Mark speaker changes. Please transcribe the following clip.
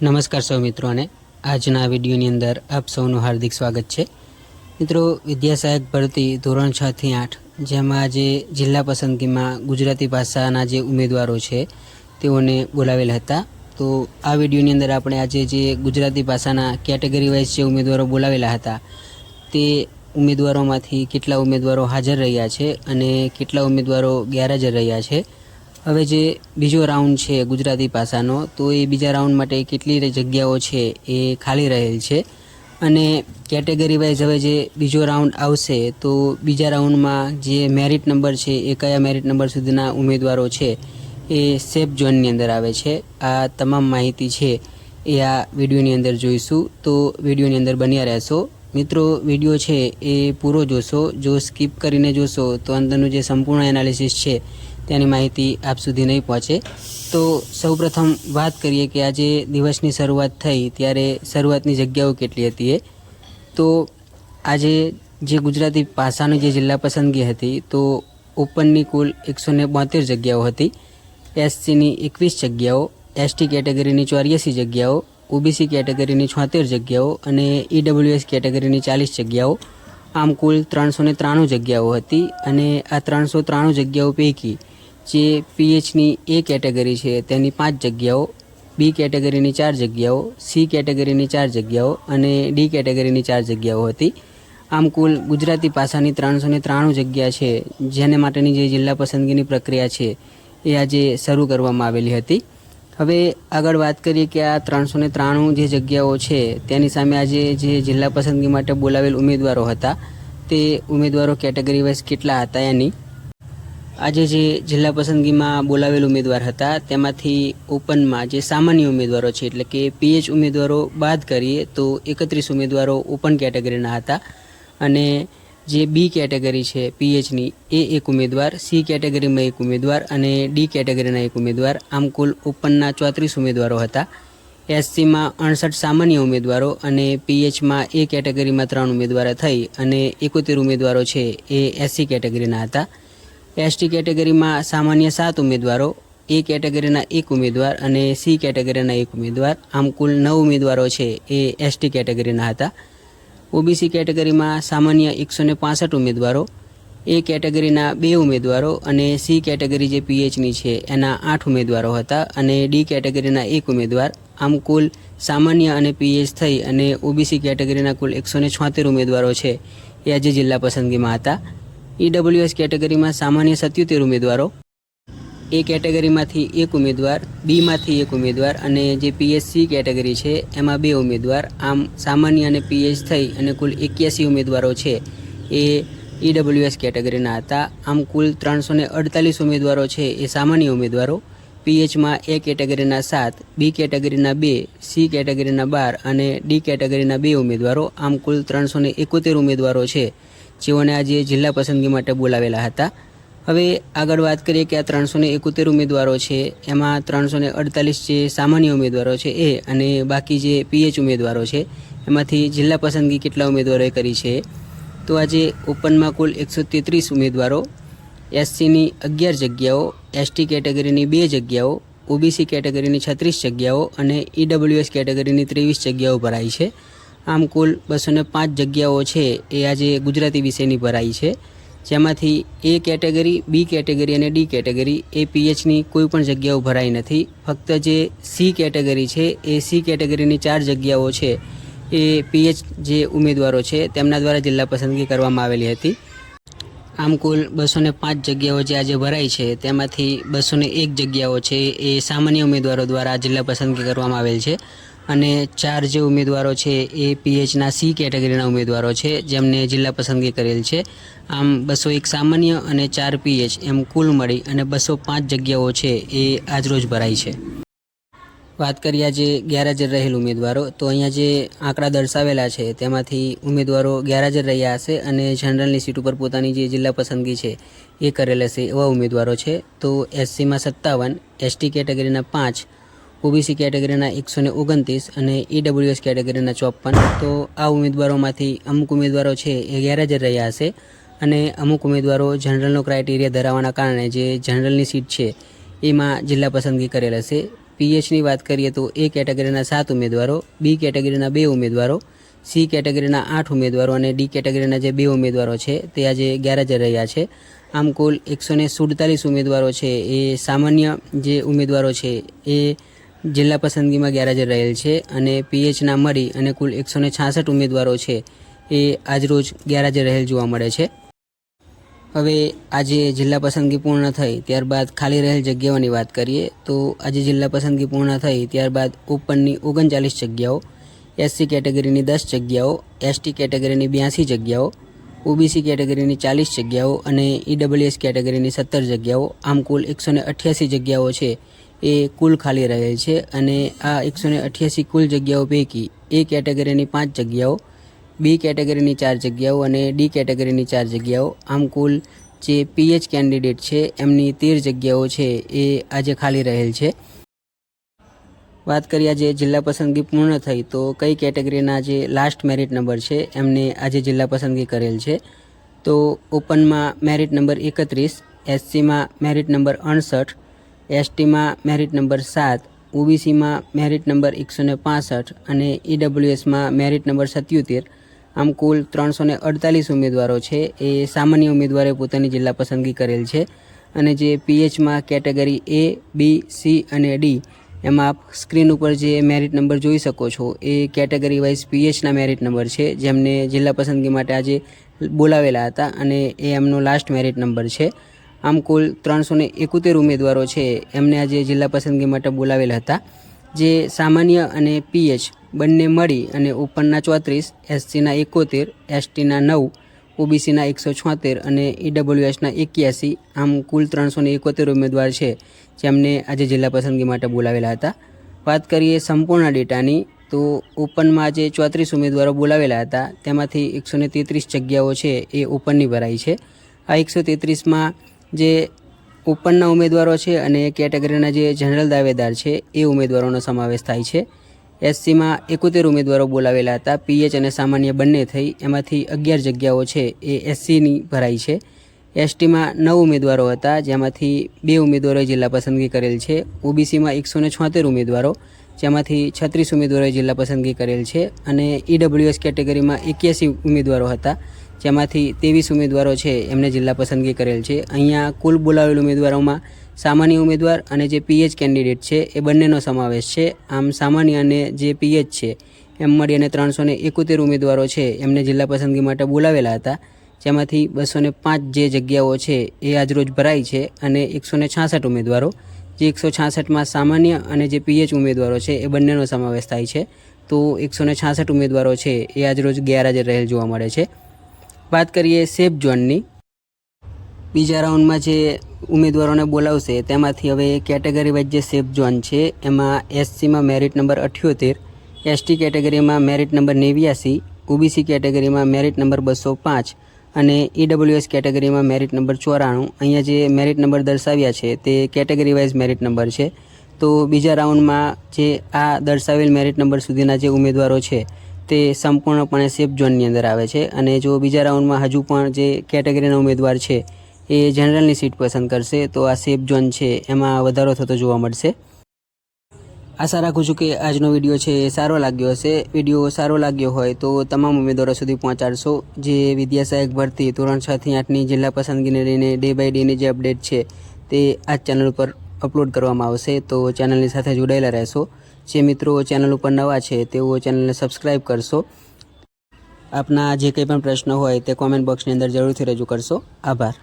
Speaker 1: નમસ્કાર સૌ મિત્રોને. આજના વિડીયોની અંદર આપ સૌનું હાર્દિક સ્વાગત છે. મિત્રો, વિદ્યા સહાયક ભરતી ધોરણ છ થી આઠ, જેમાં આજે જિલ્લા પસંદગીમાં ગુજરાતી ભાષાના જે ઉમેદવારો છે, તેઓને બોલાવેલ હતા. તો આ વિડીયોની અંદર આપણે આજે જે ગુજરાતી ભાષાના કેટેગરી વાઇઝ જે ઉમેદવારો બોલાવેલા હતા, તે ઉમેદવારોમાંથી કેટલા ઉમેદવારો હાજર રહ્યા છે અને કેટલા ઉમેદવારો ગેરહાજર રહ્યા છે હવે જે બીજો રાઉન્ડ છે ગુજરાતી ભાષાનો, તો એ બીજા રાઉન્ડ માટે કેટલી જગ્યાઓ છે એ ખાલી રહેલ છે. અને કેટેગરી વાઇઝ હવે જે બીજો રાઉન્ડ આવશે, તો બીજા રાઉન્ડમાં જે મેરિટ નંબર છે એ કયા મેરિટ નંબર સુધીના ઉમેદવારો છે એ સેફ ઝોનની અંદર આવે છે. આ તમામ માહિતી છે એ આ વિડીયોની અંદર જોઈશું. તો વિડીયોની અંદર બન્યા રહેશો. મિત્રો વીડિયો છે એ પૂરો જોશો. જો સ્કીપ કરીને જોશો, તો અંદરનું જે સંપૂર્ણ એનાલિસિસ છે તેની માહિતી આપ સુધી નહીં પહોંચે. તો સૌપ્રથમ વાત કરીએ કે આજે દિવસની શરૂઆત થઈ ત્યારે શરૂઆતની જગ્યાઓ કેટલી હતી એ? તો આજે જે ગુજરાતી ભાષાની જે જિલ્લા પસંદગી હતી, તો ઓપનની કુલ એકસો ને બોતેર જગ્યાઓ હતી. એસસીની એકવીસ જગ્યાઓ, એસટી કેટેગરીની ચોર્યાસી જગ્યાઓ, ઓબીસી કેટેગરીની છોતેર જગ્યાઓ અને ઈડબ્લ્યુએસ કેટેગરીની ચાલીસ જગ્યાઓ. આમ કુલ ત્રણસો ને ત્રાણું જગ્યાઓ હતી અને આ ત્રણસો ત્રાણું જગ્યાઓ પૈકી જે પીએચની એ કેટેગરી છે, તેની પાંચ જગ્યાઓ, બી કેટેગરીની ચાર જગ્યાઓ, સી કેટેગરીની ચાર જગ્યાઓ અને ડી કેટેગરીની ચાર જગ્યાઓ હતી. આમ કુલ ગુજરાતી ભાષાની ત્રણસો ને ત્રાણું જગ્યા છે, જેને માટેની જે જિલ્લા પસંદગીની પ્રક્રિયા છે, એ આજે શરૂ કરવામાં આવેલી હતી. હવે આગળ વાત કરીએ કે આ ત્રણસો ને ત્રાણું જે જગ્યાઓ છે, તેની સામે આજે જે જિલ્લા પસંદગી માટે બોલાવેલ ઉમેદવારો હતા, તે ઉમેદવારો કેટેગરી વાઇઝ કેટલા હતા એની આજે જે જિલ્લા પસંદગીમાં બોલાવેલ ઉમેદવાર હતા, તેમાંથી ઓપનમાં જે સામાન્ય ઉમેદવારો છે, એટલે કે પીએચ ઉમેદવારો બાદ કરીએ, તો એકત્રીસ ઉમેદવારો ઓપન કેટેગરીના હતા. અને જે બી કેટેગરી છે પીએચની, એ એક ઉમેદવાર, સી કેટેગરીમાં એક ઉમેદવાર અને ડી કેટેગરીના એક ઉમેદવાર. આમ કુલ ઓપનના ચોત્રીસ ઉમેદવારો હતા. એસસીમાં અડસઠ સામાન્ય ઉમેદવારો અને પીએચમાં એ કેટેગરીમાં ત્રણ ઉમેદવારો થઈ અને એકોતેર ઉમેદવારો છે એ એસસી કેટેગરીના હતા. એસટી કેટેગરીમાં સામાન્ય સાત ઉમેદવારો, એ કેટેગરીના એક ઉમેદવાર અને સી કેટેગરીના એક ઉમેદવાર. આમ કુલ નવ ઉમેદવારો છે એ એસટી કેટેગરીના હતા. ઓબીસી કેટેગરીમાં સામાન્ય એકસો ને પાસઠ ઉમેદવારો, એ કેટેગરીના બે ઉમેદવારો અને સી કેટેગરી જે પીએચની છે એના આઠ ઉમેદવારો હતા અને ડી કેટેગરીના એક ઉમેદવાર. આમ કુલ સામાન્ય અને પીએચ થઈ અને ઓબીસી કેટેગરીના કુલ એકસો ને છોતેર ઉમેદવારો છે એ આજે જિલ્લા પસંદગીમાં હતા. ઈડબ્લ્યુએસ કેટેગરીમાં સામાન્ય સત્યોતેર ઉમેદવારો. એ કેટેગરીમાંથી એક ઉમેદવાર બીમાંથી એક ઉમેદવાર અને જે પીએસસી કેટેગરી છે, એમાં બે ઉમેદવાર. આમ સામાન્ય અને પીએચ થઈ અને કુલ એક્યાસી ઉમેદવારો છે એ ઈડબ્લ્યુએસ કેટેગરીના હતા. આમ કુલ ત્રણસો અડતાલીસ ઉમેદવારો છે એ સામાન્ય ઉમેદવારો. પીએચમાં એ કેટેગરીના સાત બી કેટેગરીના બે સી કેટેગરીના બાર અને ડી કેટેગરીના બે ઉમેદવારો. આમ કુલ ત્રણસો ને એકોતેર ઉમેદવારો છે. જેઓને આજે જિલ્લા પસંદગી માટે બોલાવેલા હતા. હવે આગળ વાત કરીએ કે આ ત્રણસો ને એકોતેર ઉમેદવારો છે. એમાં ત્રણસો ને અડતાલીસ જે સામાન્ય ઉમેદવારો છે એ અને બાકી જે પીએચ ઉમેદવારો છે, એમાંથી જિલ્લા પસંદગી કેટલા ઉમેદવારોએ કરી છે? તો આજે ઓપનમાં કુલ એકસો તેત્રીસ ઉમેદવારો, એસસીની અગિયાર જગ્યાઓ, એસટી કેટેગરીની બે જગ્યાઓ, ઓબીસી કેટેગરીની છત્રીસ જગ્યાઓ અને ઈડબ્લ્યુએસ કેટેગરીની ત્રેવીસ જગ્યાઓ ભરાઈ છે. આમ કુલ બસો ને પાંચ જગ્યાઓ છે એ આજે ગુજરાતી વિષયની ભરાઈ છે. જેમાંથી એ કેટેગરી, બી કેટેગરી અને ડી કેટેગરી એ પીએચની કોઈ પણ જગ્યાઓ ભરાઈ નથી. ફક્ત જે સી કેટેગરી છે, એ સી કેટેગરીની ચાર જગ્યાઓ છે, એ પીએચ જે ઉમેદવારો છે, તેમના દ્વારા જિલ્લા પસંદગી કરવામાં આવેલી હતી. આમ કુલ બસો ને પાંચ જગ્યાઓ જે આજે ભરાઈ છે, તેમાંથી બસો ને એક જગ્યાઓ છે, એ સામાન્ય ઉમેદવારો દ્વારા જિલ્લા પસંદગી કરવામાં આવેલ છે. અને ચાર જે ઉમેદવારો છે એ પીએચના સી કેટેગરીના ઉમેદવારો છે, જેમને જિલ્લા પસંદગી કરેલ છે. આમ બસો એક સામાન્ય અને ચાર પીએચ એમ કુલ મળી અને બસો પાંચ જગ્યાઓ છે એ આજરોજ ભરાઈ છે. વાત કરીએ આજે ગેરહાજર રહેલ ઉમેદવારો, તો અહીંયા જે આંકડા દર્શાવેલા છે તેમાંથી ઉમેદવારો ગેરહાજર રહ્યા હશે અને જનરલની સીટ ઉપર પોતાની જે જિલ્લા પસંદગી છે એ કરેલ હશે એવા ઉમેદવારો છે. તો એસસીમાં સત્તાવન, એસટી કેટેગરીના પાંચ ઓબીસી કેટેગરીના એકસો ને ઓગણત્રીસ અને ઈડબ્લ્યુએસ કેટેગરીના ચોપન. તો આ ઉમેદવારોમાંથી અમુક ઉમેદવારો છે એ ગેરહાજર રહ્યા હશે અને અમુક ઉમેદવારો જનરલનો ક્રાઇટેરિયા ધરાવવાના કારણે જે જનરલની સીટ છે એમાં જિલ્લા પસંદગી કરેલ હશે. પીએચની વાત કરીએ તો એ કેટેગરીના સાત ઉમેદવારો, બી કેટેગરીના બે ઉમેદવારો, સી કેટેગરીના આઠ ઉમેદવારો અને ડી કેટેગરીના જે બે ઉમેદવારો છે તે આજે ગેરહાજર રહ્યા છે. આમ કુલ એકસો ને સુડતાલીસ ઉમેદવારો છે. એ સામાન્ય જે ઉમેદવારો છે એ જિલ્લા પસંદગીમાં ગેરહાજર રહેલ છે અને પીએચના મળી અને કુલ એકસો ને છાસઠ ઉમેદવારો છે એ આજરોજ ગેરહાજર રહેલ જોવા મળે છે. હવે આજે જિલ્લા પસંદગી પૂર્ણ થઈ ત્યારબાદ ખાલી રહેલ જગ્યાઓની વાત કરીએ તો આજે જિલ્લા પસંદગી પૂર્ણ થઈ ત્યારબાદ ઓપનની ઓગણચાલીસ જગ્યાઓ, એસસી કેટેગરીની દસ જગ્યાઓ, એસટી કેટેગરીની બ્યાસી જગ્યાઓ, ઓબીસી કેટેગરીની ચાલીસ જગ્યાઓ અને ઈડબ્લ્યુએસ કેટેગરીની સત્તર જગ્યાઓ. આમ કુલ એકસો ને અઠ્યાસી જગ્યાઓ છે એ કુલ ખાલી રહેલ છે અને આ એકસો ને અઠ્યાસી કુલ જગ્યાઓ પૈકી એ કેટેગરીની પાંચ જગ્યાઓ, બી કેટેગરીની ચાર જગ્યાઓ અને ડી કેટેગરીની ચાર જગ્યાઓ. આમ કુલ જે પીએચ કેન્ડિડેટ છે એમની તેર જગ્યાઓ છે એ આજે ખાલી રહેલ છે. વાત કરીએ આજે જિલ્લા પસંદગી પૂર્ણ થઈ તો કઈ કેટેગરીના જે લાસ્ટ મેરિટ નંબર છે એમને આજે જિલ્લા પસંદગી કરેલ છે? તો ઓપનમાં મેરિટ નંબર એકત્રીસ એસસીમાં મેરિટ નંબર અડસઠ એસટીમાં મેરિટ નંબર સાત ઓબીસીમાં મેરિટ નંબર એકસો ને પાસઠ અને ઈડબ્લ્યુએસમાં મેરિટ નંબર સત્યોતેર. આમ કુલ ત્રણસો ને અડતાલીસ ઉમેદવારો છે. એ સામાન્ય ઉમેદવારે પોતાની જિલ્લા પસંદગી કરેલ છે. અને જે પીએચમાં કેટેગરી એ બી સી અને ડી એમાં આપ સ્ક્રીન ઉપર જે મેરિટ નંબર જોઈ શકો છો, એ કેટેગરી વાઇઝ પીએચના મેરિટ નંબર છે, જેમને જિલ્લા પસંદગી માટે આજે બોલાવેલા હતા અને એ એમનો લાસ્ટ મેરિટ નંબર છે. આમ કુલ ત્રણસો ને એકોતેર ઉમેદવારો છે. એમને આજે જિલ્લા પસંદગી માટે બોલાવેલા હતા. જે સામાન્ય અને પીએચ બંને મળી અને ઓપનના ચોત્રીસ, એસસીના એકોતેર, એસટીના નવ, ઓબીસીના એકસો છોતેર અને ઈડબ્લ્યુએસના એક્યાસી આમ કુલ ત્રણસો ને એકોતેર ઉમેદવાર છે, જેમને આજે જિલ્લા પસંદગી માટે બોલાવેલા હતા. વાત કરીએ સંપૂર્ણ ડેટાની, તો ઓપનમાં આજે ચોત્રીસ ઉમેદવારો બોલાવેલા હતા. તેમાંથી એકસો ને તેત્રીસ જગ્યાઓ છે એ ઓપનની ભરાઈ છે. આ એકસો તેત્રીસમાં જે ઓપનના ઉમેદવારો છે અને કેટેગરીના જે જનરલ દાવેદાર છે, એ ઉમેદવારોનો સમાવેશ થાય છે. એસસીમાં એકોતેર ઉમેદવારો બોલાવેલા હતા. પીએચ અને સામાન્ય બંને થઈ. એમાંથી અગિયાર જગ્યાઓ છે એ એસસીની ભરાઈ છે. એસટીમાં નવ ઉમેદવારો હતા, જેમાંથી બે ઉમેદવારોએ જિલ્લા પસંદગી કરેલ છે. ઓબીસીમાં એકસો ને છોતેર ઉમેદવારો, જેમાંથી છત્રીસ ઉમેદવારોએ જિલ્લા પસંદગી કરેલ છે. અને ઈડબ્લ્યુએસ કેટેગરીમાં એક્યાસી ઉમેદવારો હતા. જેમાંથી ત્રેવીસ ઉમેદવારો છે, એમને જિલ્લા પસંદગી કરેલ છે. અહીંયા કુલ બોલાવેલ ઉમેદવારોમાં સામાન્ય ઉમેદવાર અને જે પીએચ કેન્ડિડેટ છે, એ બંનેનો સમાવેશ છે. આમ સામાન્ય અને જે પીએચ છે, એમ મળી અને ત્રણસો ને એકોતેર ઉમેદવારો છે, એમને જિલ્લા પસંદગી માટે બોલાવેલા હતા. જેમાંથી બસો ને પાંચ જે જગ્યાઓ છે, એ આજરોજ ભરાઈ છે અને એકસો ને છાસઠ ઉમેદવારો. જે એકસો છાસઠમાં સામાન્ય અને જે પીએચ ઉમેદવારો છે, એ બંનેનો સમાવેશ થાય છે. તો એકસો ને છાસઠ ઉમેદવારો છે, એ આજરોજ ગેરહાજર રહેલ જોવા મળે છે. વાત કરીએ સેફ ઝોનની. બીજા રાઉન્ડમાં જે ઉમેદવારોને બોલાવશે તેમાંથી હવે કેટેગરી વાઇઝ જે સેફ ઝોન છે એમાં એસસીમાં મેરિટ નંબર અઠ્યોતેર, એસટી કેટેગરીમાં મેરિટ નંબર નેવ્યાસી, ઓબીસી કેટેગરીમાં મેરિટ નંબર બસો પાંચ અને ઈડબ્લ્યુએસ કેટેગરીમાં મેરિટ નંબર ચોરાણું. અહીંયા જે મેરિટ નંબર દર્શાવ્યા છે તે કેટેગરી વાઇઝ મેરિટ નંબર છે. તો બીજા રાઉન્ડમાં જે આ દર્શાવેલ મેરિટ નંબર સુધીના જે ઉમેદવારો છે તે સંપૂર્ણપણે સેફ ઝોનની અંદર આવે છે અને જો બીજા રાઉન્ડમાં હજુ પણ જે કેટેગરીના ઉમેદવાર છે, એ જનરલની સીટ પસંદ કરશે, તો આ સેફ ઝોન છે, એમાં વધારો થતો જોવા મળશે. આશા રાખું છું કે આજનો વીડિયો છે એ સારો લાગ્યો હશે. વીડિયો સારો લાગ્યો હોય તો તમામ ઉમેદવારો સુધી પહોંચાડશો. જે વિદ્યાસહાયક ભરતી ધોરણ છથી આઠની જિલ્લા પસંદગીને લઈને ડે બાય ડેની જે અપડેટ છે, તે આ ચેનલ ઉપર અપલોડ કરવામાં આવશે. તો ચેનલની સાથે જોડાયેલા રહેશો. જે મિત્રો ચેનલ ઉપર નવા છે, તેઓ ચેનલને સબસ્ક્રાઈબ કરશો. આપના જે કંઈ પણ પ્રશ્ન હોય તે કોમેન્ટ બોક્સની અંદર જરૂરથી રજૂ કરશો. આભાર.